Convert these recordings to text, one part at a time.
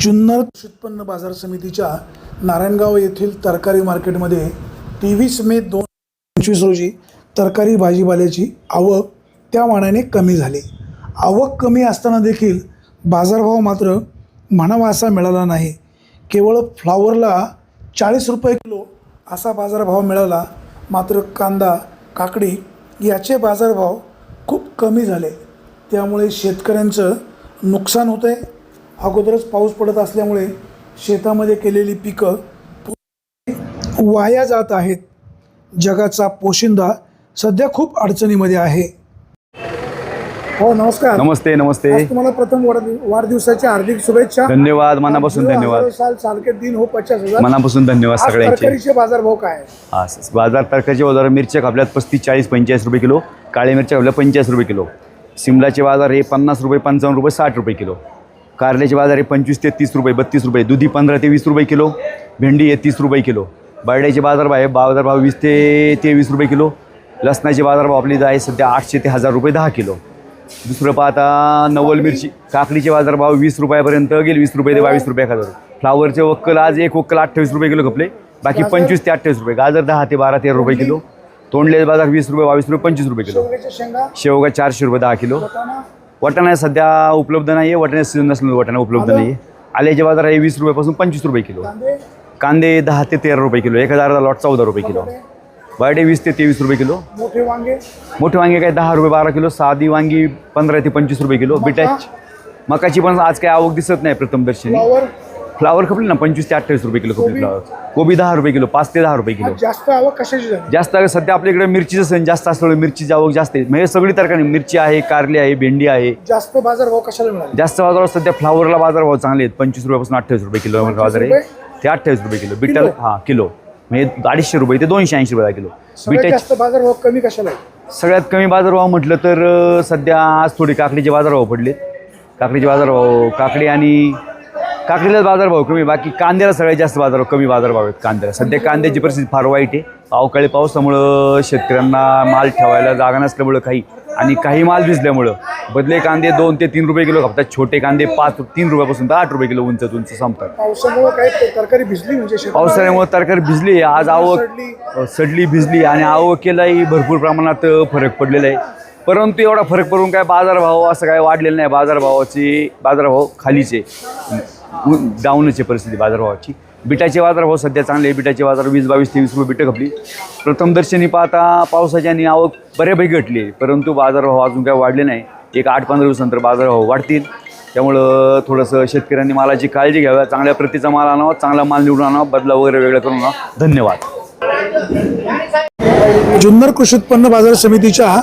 जुन्नर कृषी उत्पन्न बाजार समितीच्या नारायणगाव येथील तरकारी मार्केटमध्ये तेवीस मे दोन पंचवीस रोजी तरकारी भाजीपाल्याची आवक त्या मानाने कमी झाली. आवक कमी असताना देखील बाजारभाव मात्र म्हणावा असा मिळाला नाही. केवळ फ्लावरला चाळीस रुपये किलो असा बाजारभाव मिळाला. मात्र कांदा काकडी याचे बाजारभाव खूप कमी झाले. त्यामुळे शेतकऱ्यांचं नुकसान होतं आहे अगोदरच पाऊस पडत असल्यामुळे शेतामध्ये केलेली पिकं वाया जात आहेत. जगाचा पोशिंदा सध्या खूप अडचणीमध्ये आहे. हो नमस्कार. नमस्ते नमस्ते. आज तुम्हाला प्रथम वाढ- वाढदिवसाच्या हार्दिक शुभेच्छा. धन्यवाद मनापासून धन्यवाद. हजारो साल साल के दिन हो पचास हजार. मनापासून धन्यवाद आज सगळ्यांचे. तरकारीचे बाजारभाव काय आहे? हा स- बाजार तरकारीचे बाजार मिरच्या कापल्यात पस्तीस चाळीस पंचेचाळीस रुपये किलो. काळे मिरच्या कापल्या पंचेचाळीस रुपये किलो. सिमलाचे बाजार हे पन्नास रुपये पंचावन्न रुपये साठ रुपये किलो. कारल्याचे बाजार हे पंचवीस ते तीस रुपये बत्तीस रुपये. दुधी पंधरा ते वीस रुपये किलो. भेंडी हे तीस रुपये किलो. बर्ड्याचे बाजारभाव आहे बाजारभाव वीस ते तेवीस रुपये किलो. लसणाचे बाजारभाव आपली आहे सध्या आठशे ते हजार रुपये दहा किलो. दुसरं पाहता नवल मिरची. काकडीचे बाजारभाव वीस रुपयापर्यंत गेले वीस रुपये ते बावीस रुपये हजार फ्लावरचे वक्कल आज एक वक्कल अठ्ठावीस रुपये किलो कपले बाकी? पंचवीस ते अठ्ठावीस रुपये. गाजर दहा ते बारा तेरा रुपये किलो. तोंडले बाजार वीस रुपये बावीस रुपये पंचवीस रुपये किलो. शेवगा चारशे रुपये दहा किलो. वाटाणा सध्या उपलब्ध नाही आहे वाटाणा सीझन नसल्यामुळे वाटाणा उपलब्ध नाही आहे आल्याचे बाजार आहे वीस रुपयापासून पंचवीस रुपये किलो. कांदे? दहा ते तेरा रुपये किलो एक हजारचा लॉट चौदा रुपये किलो. बर्डे वीस ते तेवीस रुपये किलो. मोठे वांगे? मोठे वांगे काय दहा रुपये बारा किलो साधी वांगी पंधरा ते पंचवीस रुपये किलो बिटाच मकाची पण आज काय आवक दिसत नाही प्रथम दर्शनी. फ्लॉवर खपले ना पंचवीस ते अठ्ठावीस रुपये किलो खपले कोबी? फ्लावर. कोबी दहा रुपये किलो पाच ते दहा रुपये किलो. जास्त आवक कशाची झाली? जास्त सध्या आपल्या इकडे मिरचीचं सण जास्त असल्यामुळे मिरचीची आवक जास्त आहे. म्हणजे सगळी तरकारी मिरची आहे कारली आहे भेंडी आहे. जास्त बाजारभाव कशाला मिळाले? जास्त बाजारावर सध्या फ्लावरला बाजारभाव चांगले आहेत. पंचवीस रुपयापासून अठ्ठावीस रुपये किलो बाजार आहे ते अठ्ठावीस रुपये किलो. बिटल? हां किलो. म्हणजे अडीचशे रुपये ते दोनशे ऐंशी रुपये किलो. बिटेच जास्त बाजारभाव कमी कशाला आहे? सगळ्यात कमी बाजारभाव म्हटलं तर सध्या आज थोडे काकडीचे बाजारभाव पडलेत. काकडीचे बाजारभाव काकडी आणि काकडीलाच बाजारभाव कमी बाकी कांद्याला सगळ्यात जास्त बाजारभाव कमी बाजारभाव आहेत कांद्याला. सध्या कांद्याची परिस्थिती फार वाईट आहे. अवकाळी पावसामुळं शेतकऱ्यांना माल ठेवायला जागा नसल्यामुळं काही आणि काही माल भिजल्यामुळं बदले कांदे दोन ते तीन रुपये किलो खपतात. छोटे कांदे पाच तीन रुपयापासून तर आठ रुपये किलो उंच उंच संपतात. पावसामुळे काही तरकारी भिजली म्हणजे पावसाळ्यामुळे तरकारी भिजली आज आवक सडली. भिजली आणि आवकेलाही भरपूर प्रमाणात फरक पडलेला आहे. परंतु एवढा फरक पडून काय बाजारभाव असं काय वाढलेलं नाही. बाजारभावाची बाजारभाव खालीचे डाऊनच आहे परिस्थिती बाजारभावाची बिटाचे बाजारभाव सध्या चांगले आहे. बिटाचे बाजार वीस बावीस तेवीस रुपये बिटं खपली. प्रथमदर्शनी पाहता पावसाची आणि आवक बऱ्यापैकी घटली आहे. परंतु बाजारभाव अजून काय वाढले नाही. एक आठ पंधरा दिवसानंतर बाजारभाव वाढतील. त्यामुळं थोडंसं शेतकऱ्यांनी मालाची काळजी घ्यावी. चांगल्या प्रतीचा माल आणावा चांगला माल निवडून आणावा बदला वगैरे वेगळा करून आणावा. धन्यवाद. जुन्नर कृषी उत्पन्न बाजार समितीच्या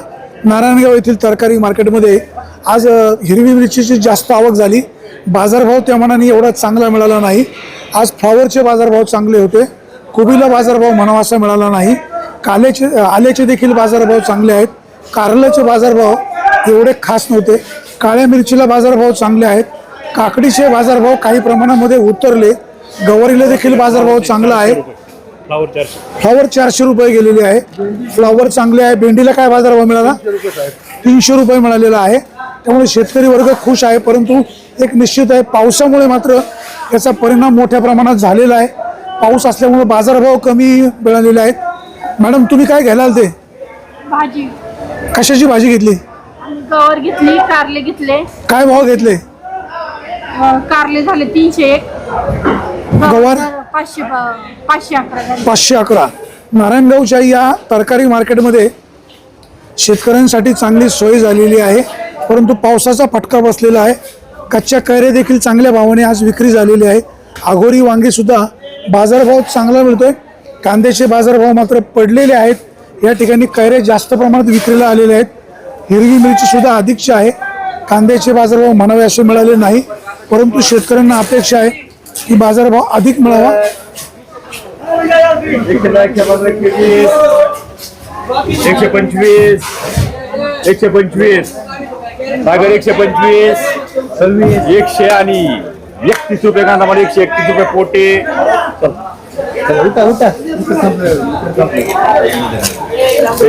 नारायणगाव येथील तरकारी मार्केटमध्ये आज हिरवी मिरचीची जास्त आवक झाली. बाजारभाव त्या मनाने एवढा चांगला मिळाला नाही. आज फ्लॉवरचे बाजारभाव चांगले होते. कोबीला बाजारभाव म्हणावा असा मिळाला नाही. काल्याचे अ, आल्याचे देखील बाजारभाव चांगले आहेत. कारल्याचे बाजारभाव एवढे खास नव्हते. काळ्या मिरचीला बाजारभाव चांगले आहेत. काकडीचे बाजारभाव काही प्रमाणामध्ये उतरले. गवारीला देखील बाजारभाव चांगला आहे. फ्लॉवर चारशे रुपये गेलेले आहे. फ्लॉवर चांगले आहे. भेंडीला काय बाजारभाव मिळाला? तीनशे रुपये मिळालेला आहे. त्यामुळे शेतकरी वर्ग खुश आहे परंतु एक निश्चित आहे पावसामुळे मात्र याचा परिणाम मोठ्या प्रमाणात झालेला आहे. पाऊस असल्यामुळे बाजारभाव कमी मिळालेले आहेत. मॅडम तुम्ही काय घ्यायला आलते? भाजी. कशाची भाजी घेतली? गवर घेतली कारले घेतले. काय भाव घेतले? अं, कारले झाले तीनशे एक. गवार? पाचशे पाचशे अकरा झाले. पाचशे अकरा. नारायणगावच्या या तरकारी मार्केटमध्ये शेतकऱ्यांसाठी चांगली सोय झालेली आहे. परंतु पावसाचा फटका बसलेला आहे. कच्च्या कैऱ्या देखील चांगल्या भावाने आज विक्री झालेली आहे. आघोरी वांगेसुद्धा बाजारभाव चांगला मिळतोय. कांद्याचे बाजारभाव मात्र पडलेले आहेत. या ठिकाणी कैरे जास्त प्रमाणात विक्रीला आलेले आहेत. हिरवी मिरचीसुद्धा अधिकची आहे. कांद्याचे बाजारभाव म्हणावे असे मिळाले नाही. परंतु शेतकऱ्यांना अपेक्षा आहे की बाजारभाव अधिक मिळावा. एकशे पंचवीस. एकशे पंचवीस. सागर एकशे पंचवीस सव्वीस एकशे आणि एकतीस रुपये कांदा मला एकशे एकतीस रुपये पोटे.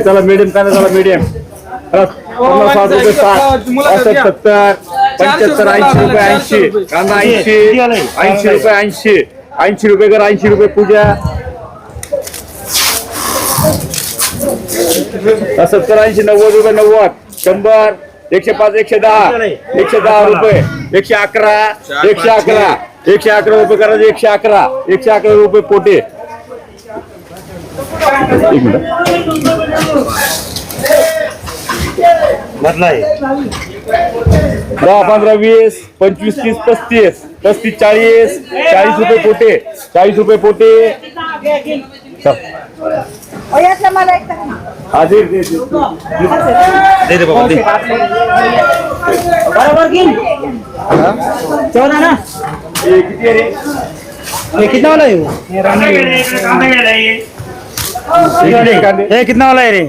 त्याला मिडियम कांदा झाला मिडियम पन्नास रुपये साठ. पासष्ट सत्तर पंच्याहत्तर ऐंशी रुपये ऐंशी. कांदा ऐंशी ऐंशी रुपये ऐंशी. ऐंशी रुपये कर ऐंशी रुपये पूजा. सत्तर ऐंशी नव्वद रुपये नव्वद. शंभर. एकशे पाच एकशे दहा एकशे दहा रुपये एकशे अकरा एकशे अकरा एकशे अकरा रुपये करायचे एकशे अकरा एकशे अकरा रुपये पोटे. एक मिनिट. दहा पंधरा वीस पंचवीस तीस पस्तीस पस्तीस चाळीस चाळीस रुपये पोटे चाळीस रुपये पोटे. चल. हा, दे, दे, दे. दे दे बाबा दे। हे? किती आहे रे? कितना वाला है वो? किती कांदे? ये कितना वाला है रे?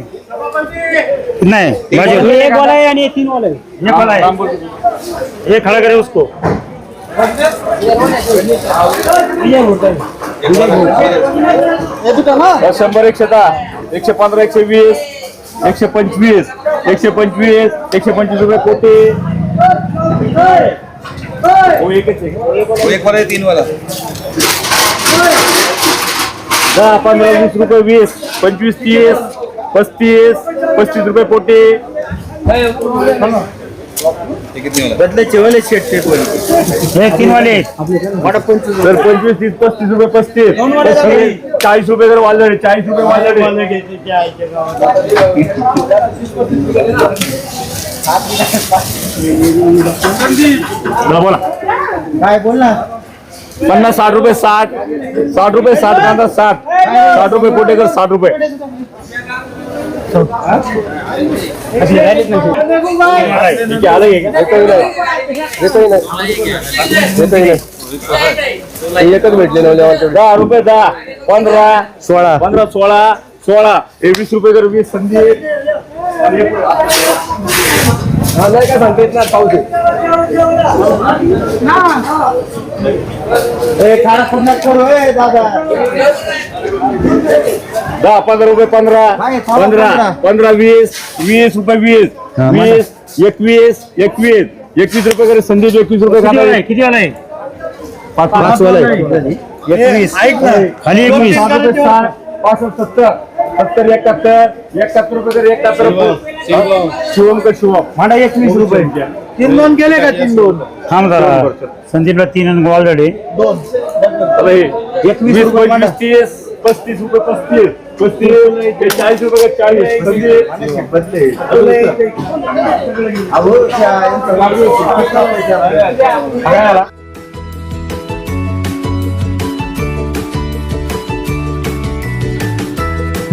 कितना है? बाजू। एक वाला है यानी तीन वाला है? एक वाला है। थांब बोल. ये खड़ा करे उसको। बस शंभर एकशे दहा एकशे पंधरा एकशे वीस एकशे पंचवीस एकशे पंचवीस एकशे पंचवीस रुपये पोटे हो, एकच आहे. एक वाला है तीन वाला. दहा पंधरा वीस रुपये वीस पंचवीस तीस पस्तीस पस्तीस रुपये पोटे ये कितने वाला बदले वाले शेट शेट वाले एक तीन वाले तर पंचवीस तीस पस्तीस रुपये पस्तीस. चाळीस रुपये जर वाढले चाळीस रुपये वाढले. बोला. काय बोल ना पन्नास साठ रुपये साठ साठ रुपये साठ कांदा साठ साठ रुपये साठ रुपये। एकच भेटले दहा रुपये दहा पंधरा सोळा. पंधरा सोळा सोळा. हे वीस रुपये कर वीस संधी नाही काय सांगता येत ना पाऊस आहे. ए खाना पूर्ण करो ए दादा दहा पंधरा. रुपये पंधरा पंधरा पंधरा. वीस वीस रुपये वीस वीस एकवीस एकवीस. एकवीस रुपये करे संदेश एकवीस रुपये किती पाच पाच वाला एकवीस खाली एकवीस सत्तर. सत्तर एकाहत्तर एकाहत्तर रुपये एकाहत्तर शिवम का शिवम? माडा एकवीस रुपये तीन दोन गेले का तीन दोन? थांब जरा. संदीपला तीन ऑलरेडी चला हे एकवीस रुपये पंचवीस तीस पस्तीस रुपये पस्तीस. पस्तीस चाळीस रुपये का चाळीस? संदेश